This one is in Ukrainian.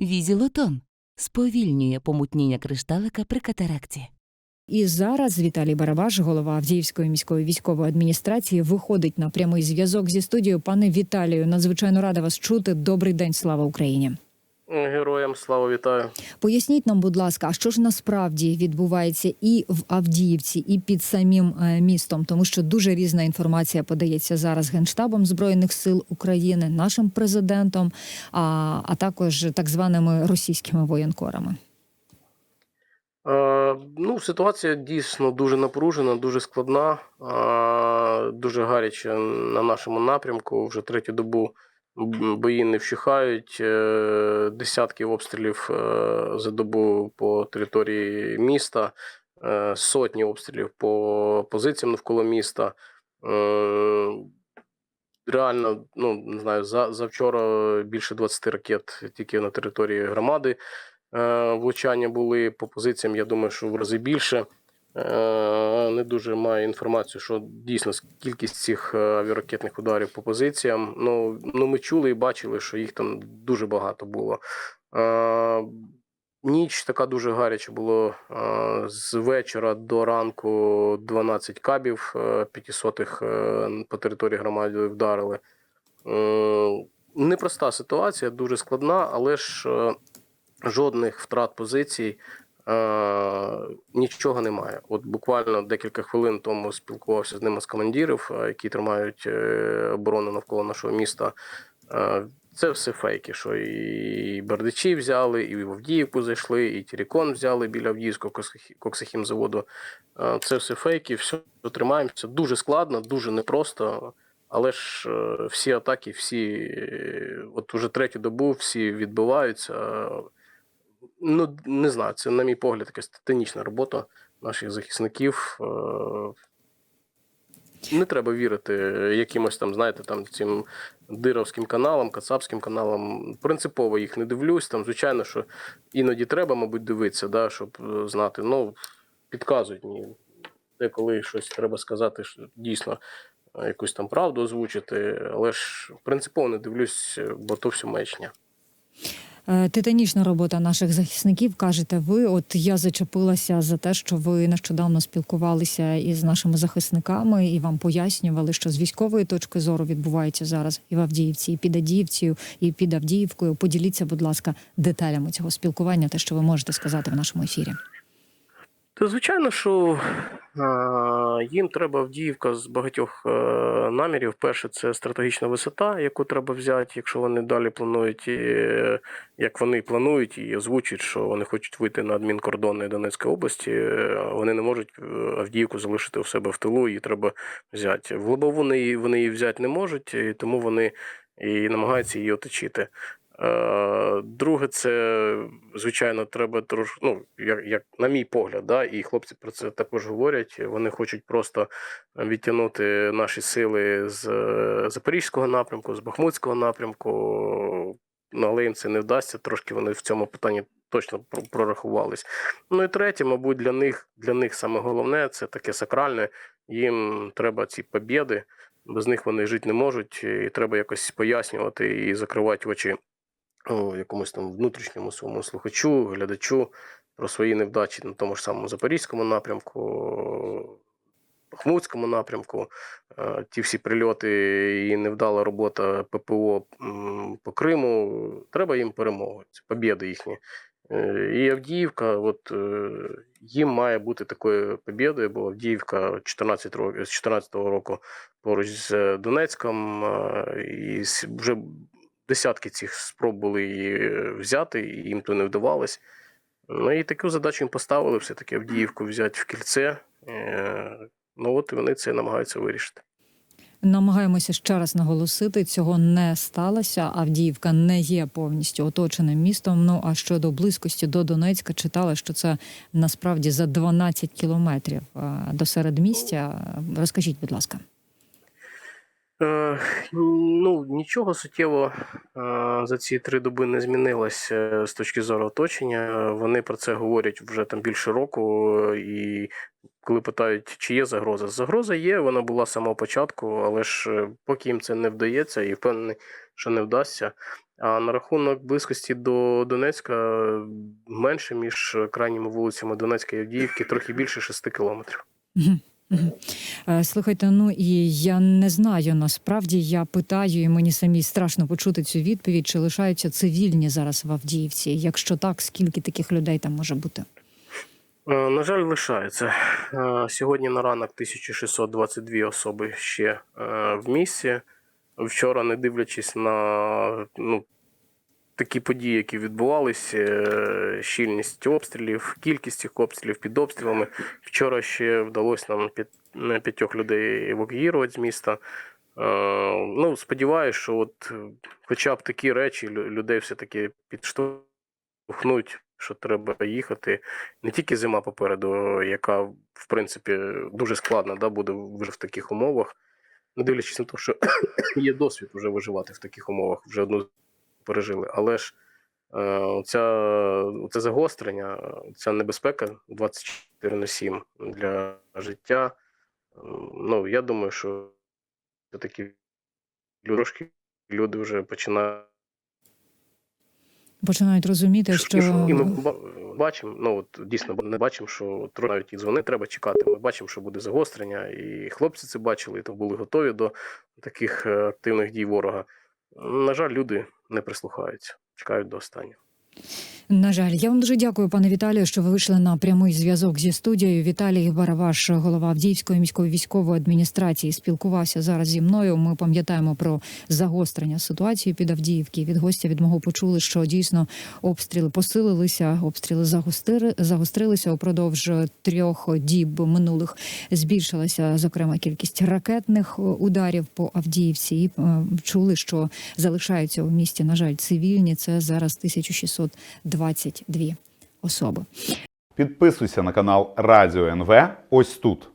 Візілотон сповільнює помутніння кришталика при катаракті. І зараз Віталій Барабаш, голова Авдіївської міської військової адміністрації, виходить на прямий зв'язок зі студією. Пане Віталію, надзвичайно рада вас чути. Добрий день, слава Україні. Героям слава вітаю. Поясніть нам, будь ласка, а що ж насправді відбувається і в Авдіївці, і під самим е, містом, тому що дуже різна інформація подається зараз генштабом збройних сил України, нашим президентом, а, а також так званими російськими воєнкорами. Е, ну, ситуація дійсно дуже напружена, дуже складна, е, дуже гаряча на нашому напрямку. Вже третю добу бої не вщухають. Е, десятки обстрілів е, за добу по території міста, е, сотні обстрілів по позиціям навколо міста. Реально, ну не знаю, за, за вчора більше 20 ракет тільки на території громади. Влучання були по позиціям, я думаю, що в рази більше. Е, Не дуже маю інформацію, що дійсно кількість цих е, авіаракетних ударів по позиціям. Ну, ну ми чули і бачили, що їх там дуже багато було. Е, Ніч така дуже гаряча було е, з вечора до ранку 12 кабів е, 500 е, по території громади вдарили. Непроста ситуація, дуже складна, але ж жодних втрат позицій нічого немає. От буквально декілька хвилин тому спілкувався з ними з командирів, е, які тримають е, оборону навколо нашого міста. Е, це все фейки, що і Бердичі взяли, і в Авдіївку зайшли, і Тірікон взяли біля Авдіївського коксахі- коксахімзаводу. Е, Це все фейки, все тримаємося. Дуже складно, дуже непросто. Але ж е, всі атаки, всі, е, от уже третю добу, всі відбиваються. Ну, не знаю, це, на мій погляд, якась титанічна робота наших захисників. Е, Не треба вірити якимось там, знаєте, там цим дировським каналам, кацапським каналам. Принципово їх не дивлюсь. Там, звичайно, що іноді треба, мабуть, дивитися, да, щоб е, знати. Ну, підказують мені. Деколи щось треба сказати, що дійсно е, якусь там правду озвучити, але ж принципово не дивлюсь, бо то все маячня. Е, Титанічна робота наших захисників, кажете ви. От я зачепилася за те, що ви нещодавно спілкувалися із нашими захисниками і вам пояснювали, що з військової точки зору відбувається зараз і в Авдіївці, і під Авдіївцею, і під Авдіївкою. Поділіться, будь ласка, деталями цього спілкування, те, що ви можете сказати в нашому ефірі. Та звичайно, що а, їм треба Авдіївка з багатьох е, намірів. Перше, це стратегічна висота, яку треба взяти, якщо вони далі планують, е, як вони планують і озвучують, що вони хочуть вийти на адмінкордони Донецької області. е, Вони не можуть е, Авдіївку залишити у себе в тилу, її треба взяти. В Лобову вони, її- взяти не можуть, тому вони і намагаються її оточити. Е, Друге, це звичайно, треба трошки, ну як, як на мій погляд, да, і хлопці про це також говорять. Вони хочуть просто відтягнути наші сили з е, Запорізького напрямку, з Бахмутського напрямку. Ну, але їм це не вдасться. Трошки вони в цьому питанні точно прорахувались. Ну і третє, мабуть, для них для них саме головне це таке сакральне. Їм треба ці побєди, без них вони жити не можуть, і треба якось пояснювати і закривати очі якомусь там внутрішньому своєму слухачу, глядачу про свої невдачі на тому ж самому Запорізькому напрямку, Бахмутському напрямку, е, ті всі прильоти і невдала робота ППО по Криму. Треба їм перемоги, це побєди їхні. Е, І Авдіївка, от е, їм має бути такою побєдою, бо Авдіївка 14 років, з 14-го року поруч з Донецьком, і вже десятки цих спроб були її взяти, і їм то не вдавалось. Ну і таку задачу їм поставили все-таки Авдіївку взяти в кільце. Е, Ну от вони це намагаються вирішити. Намагаємося ще раз наголосити, цього не сталося. Авдіївка не є повністю оточеним містом. Ну а щодо близькості до Донецька, читала, що це насправді за 12 кілометрів е, до середмістя. Розкажіть, будь ласка. Е, ну, нічого суттєво е, за ці три доби не змінилось е, з точки зору оточення. Вони про це говорять вже там більше року. І коли питають, чи є загроза, загроза є, вона була з самого початку, але ж поки їм це не вдається, і впевнений, що не вдасться. А на рахунок близькості до Донецька менше між крайніми вулицями Донецька і Авдіївки, трохи більше 6 кілометрів. Е, Слухайте, ну і я не знаю насправді. Я питаю, і мені самі страшно почути цю відповідь, чи лишаються цивільні зараз в Авдіївці. Якщо так, скільки таких людей там може бути? Е, На жаль, лишається. Е, Сьогодні на ранок 1622 особи ще в місті. Вчора, не дивлячись на ну, такі події, які відбувалися, е, щільність обстрілів, кількість цих обстрілів під обстрілами. Вчора ще вдалося нам п'ятьох людей евакуювати з міста. Е, Ну, сподіваюся, що от е, хоча б такі речі людей все-таки підштовхнуть, що треба їхати не тільки зима попереду, яка в принципі дуже складна, да, буде вже в таких умовах. Не дивлячись на те, що є досвід вже виживати в таких умовах, вже одну пережили. Але ж е, ця, це загострення, ця небезпека 24 на 7 для життя. Ну, я думаю, що такі трошки люди вже починають Починають розуміти, що і ми бачимо, ну от дійсно не бачимо, що навіть і дзвони треба чекати. Ми бачимо, що буде загострення, і хлопці це бачили, і то були готові до таких е, активних дій ворога. На жаль, люди не прислухаються, чекають до останнього. На жаль, я вам дуже дякую, пане Віталію, що ви вийшли на прямий зв'язок зі студією. Віталій Бараваш, голова Авдіївської міської військової адміністрації, спілкувався зараз зі мною. Ми пам'ятаємо про загострення ситуації під Авдіївки. Від гостя від мого почули, що дійсно обстріли посилилися, обстріли загостри, загострилися упродовж трьох діб минулих. Збільшилася зокрема кількість ракетних е, ударів по Авдіївці. І е, чули, що залишаються у місті, на жаль, цивільні. Це зараз 1622 особи. Підписуйся на канал Радіо НВ ось тут.